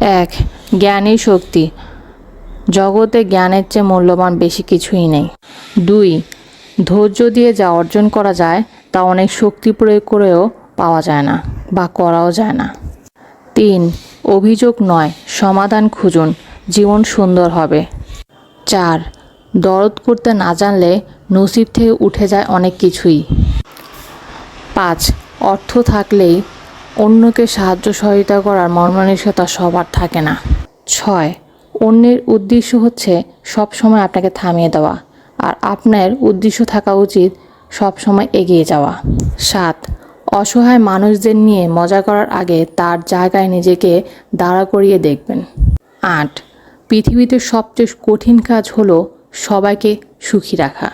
এক জ্ঞানী শক্তি। জগতে জ্ঞানের চেয়ে মূল্যবান বেশি কিছুই নেই। দুই, ধৈর্য দিয়ে যা অর্জন করা যায়, তা অনেক শক্তি প্রয়োগ করেও পাওয়া যায় না বা করাও যায় না। তিন, অভিযোগ নয়, সমাধান খুঁজুন, জীবন সুন্দর হবে। চার, দরদ করতে না জানলে নসিব থেকে উঠে যায় অনেক কিছুই। পাঁচ, অর্থ থাকলেই অন্যকে সাহায্য সহায়তা করার মর্মানিসতা সবার থাকে না। ছয়, অন্যের উদ্দেশ্য হচ্ছে সব সময় আপনাকে থামিয়ে দেওয়া আর আপনার উদ্দেশ্য থাকা উচিত সব সময় এগিয়ে যাওয়া। সাত, অসহায় মানুষদের নিয়ে মজা করার আগে তার জায়গায় নিজেকে দাঁড়া করিয়ে দেখবেন। আট, পৃথিবীতে সবচেয়ে কঠিন কাজ হলো সবাইকে সুখী রাখা।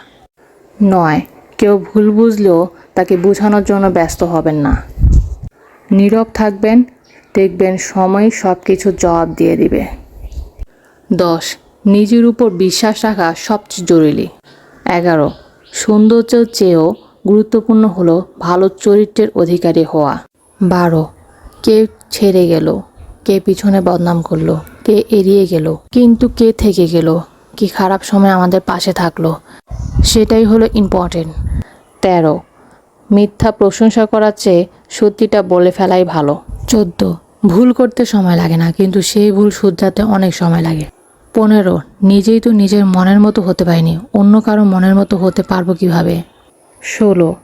নয়, কেউ ভুল বুঝলেও তাকে বোঝানোর জন্য ব্যস্ত হবেন না। নীরব থাকবেন, দেখবেন সময় সব কিছু জবাব দিয়ে দিবে। দশ, নিজের উপর বিশ্বাস রাখা সবচেয়ে জরুরি। এগারো সৌন্দর্যের চেয়েও গুরুত্বপূর্ণ হলো ভালো চরিত্রের অধিকারী হওয়া। বারো, কে ছেড়ে গেল? কে পিছনে বদনাম করল? কে এড়িয়ে গেল? কিন্তু কে থেকে গেল? কি খারাপ সময় আমাদের পাশে থাকল? সেটাই হলো ইম্পর্টেন্ট তেরো মিথ্যা প্রশংসা করার চেয়ে সত্যিটা বলে ফেলাই ভালো। চোদ্দ। ভুল করতে সময় লাগে না কিন্তু সেই ভুল শুধরাতে অনেক সময় লাগে। পনেরো। নিজেই তো নিজের মনের মতো হতে পারিনি অন্য কারও মনের মতো হতে পারব কীভাবে? ষোলো।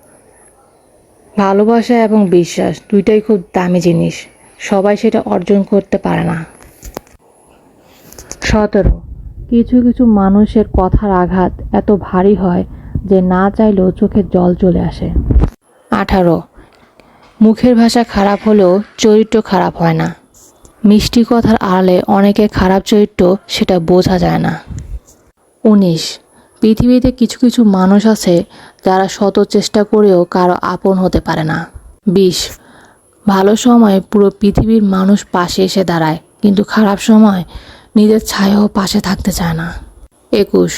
ভালোবাসা এবং বিশ্বাস দুইটাই খুব দামি জিনিস সবাই সেটা অর্জন করতে পারে না। সতেরো। কিছু কিছু মানুষের কথার আঘাত এত ভারী হয় যে না চাইলেও চোখে জল চলে আসে। আঠারো। মুখের ভাষা খারাপ হলেও চরিত্র খারাপ হয় না। মিষ্টি কথার আড়ালে অনেকে খারাপ চরিত্র সেটা বোঝা যায় না। উনিশ। পৃথিবীতে কিছু কিছু মানুষ আছে যারা শত চেষ্টা করেও কারও আপন হতে পারে না। বিশ। ভালো সময় পুরো পৃথিবীর মানুষ পাশে এসে দাঁড়ায়, কিন্তু খারাপ সময় নিজের ছায়াও পাশে থাকতে চায় না। একুশ।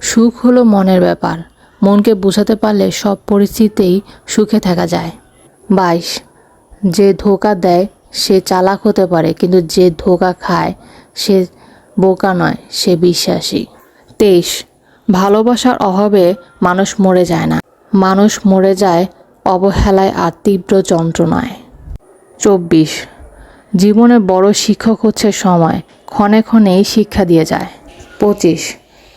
সুখ হলো মনের ব্যাপার। মনকে বোঝাতে পারলে সব পরিস্থিতিতেই সুখে থাকা যায়। বাইশ, যে ধোকা দেয় সে চালাক হতে পারে, কিন্তু যে ধোকা খায় সে বোকা নয়, সে বিশ্বাসী। তেইশ, ভালোবাসার অভাবে মানুষ মরে যায় না। মানুষ মরে যায় অবহেলায় আর তীব্র যন্ত্রণায়। চব্বিশ জীবনের বড় শিক্ষক হচ্ছে সময়, ক্ষণে ক্ষণেই শিক্ষা দিয়ে যায়। পঁচিশ,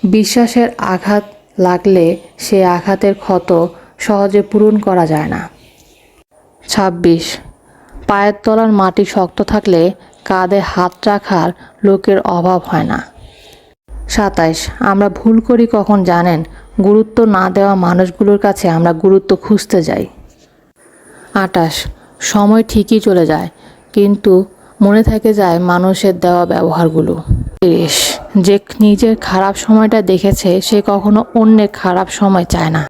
বিশ্বাসের আঘাত লাগলে সে আঘাতের ক্ষত সহজে পূরণ করা যায় না। ছাব্বিশ। পায়ের তলার মাটি শক্ত থাকলে কাঁধে হাত রাখার লোকের অভাব হয় না। সাতাইশ। আমরা ভুল করি কখন জানেন? গুরুত্ব না দেওয়া মানুষগুলোর কাছে আমরা গুরুত্ব খুঁজতে যাই। আটাশ সময় ঠিকই চলে যায়, কিন্তু মনে থেকে যায় মানুষের দেওয়া ব্যবহারগুলো। তিরিশ। যে নিজের খারাপ সময়টা দেখেছে সে কখনো অন্যের খারাপ সময় চায় না।